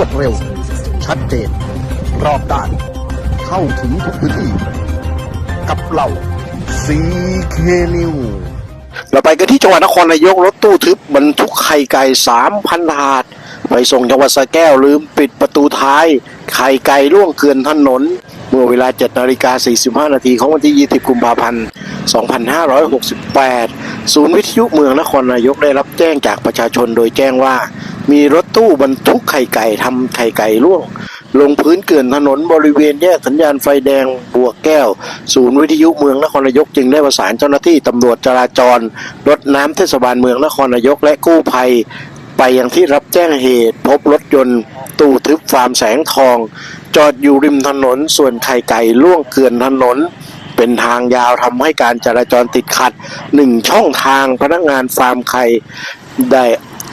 วดเร็ว ชัดเจน รอบด้าน เข้าถึงทุกพื้นที่ กับเราซีเคนิวเราไปกันที่จังหวัดนครนายกรถตู้ทึบบรรทุกไข่ไก่สามพันถาด ไปส่งจังหวัดสระแก้วลืมปิดประตูท้าย ไข่ไก่ล่วงเกลื่อนถนน เมื่อเวลา 7นาฬิกา45 นาทีของวันที่ 20 กุมภาพันธ์ 2568 ศูนย์วิทยุเมืองนครนายกได้รับแจ้งจากประชาชนโดยแจ้งว่า มีรถตู้บรรทุกไข่ไก่ทำไข่ไก่ล่วง ลงพื้นเกลื่อนถนนบริเวณแยกสัญญาณไฟแดงบัวแก้ว ศูนย์วิทยุเมืองนครนายกจึงได้ประสานเจ้าหน้าที่ตำรวจจราจร รถน้ำเทศบาลเมืองนครนายกและกู้ภัย ไปยังที่รับแจ้งเหตุ พบรถยนต์ ตู้ทึบฟาร์มแสงทอง จอดอยู่ริมถนนส่วนไข่ไก่ล่วงเกลื่อนถนนเป็นทางยาวทำให้การจราจรติดขัดหนึ่งช่องทางพนักงานฟาร์มไข่ได้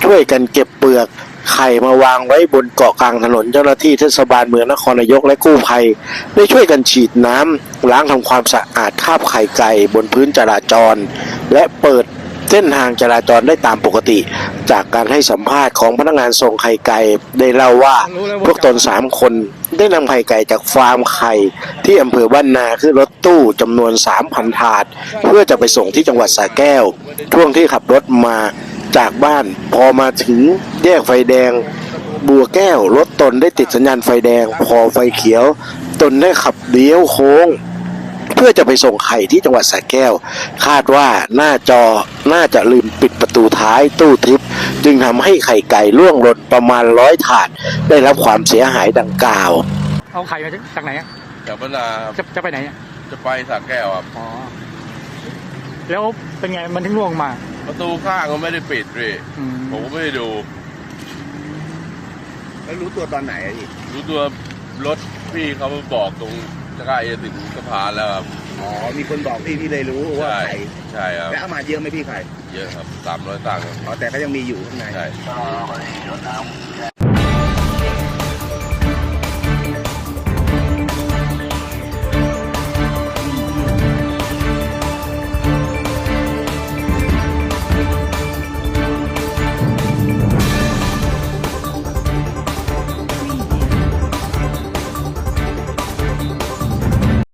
ช่วยกันเก็บเปลือกไข่มาวางไว้บนเกาะกลางถนนเจ้าหน้าที่เทศบาลเมืองนครนายกและกู้ภัย ได้ช่วยกันฉีดน้ำล้างทำความสะอาดคาบไข่ไก่บนพื้นจราจร และเปิดเส้นทางจราจรได้ตามปกติ จากการให้สัมภาษณ์ของพนักงานส่งไข่ไก่ได้เล่าว่าพวกตนสามคนได้นำไข่ไก่จากฟาร์มไข่ที่อำเภอบ้านนาขึ้นรถตู้จำนวน 3,000 ถาด เพื่อจะไปส่งที่จังหวัดสระแก้ว ช่วงที่ขับรถมา จากบ้าน พอมาถึงแยกไฟแดง บัวแก้วรถตนได้ติดสัญญาณไฟแดง พอไฟเขียว ตนได้ขับเลี้ยวโค้ง เพื่อจะไปส่งไข่ที่จังหวัดสระแก้ว คาดว่าหน้าจอน่าจะลืมปิดประตูท้ายตู้ทึบจึงทำให้ไข่ไก่ล่วงหล่นประมาณร้อยถาด ได้รับความเสียหายดังกล่าว เอาไข่มาจากไหนอะจากพัฒนาจะจะไปไหนอะจะไปสระแก้วครับอ๋อแล้วเป็นไงมันถึงล่วงมา ประตูข้างก็ไม่ได้ปิดพี่อืม ผมก็ไม่ได้ดู แล้วรู้ตัวตอนไหนอะพี่รู้ตัวรถพี่เขามาบอกตรงจะใกล้จะถึงสะพานแล้วครับ อ๋อ มีคนบอกพี่พี่เลยรู้ว่าใช่ใครใช่ครับ แล้วเอามาเยอะไหมพี่ใครเยอะครับสามร้อยตังค์ครับอ๋อแต่ก็ยังมีอยู่ข้างใน ใช่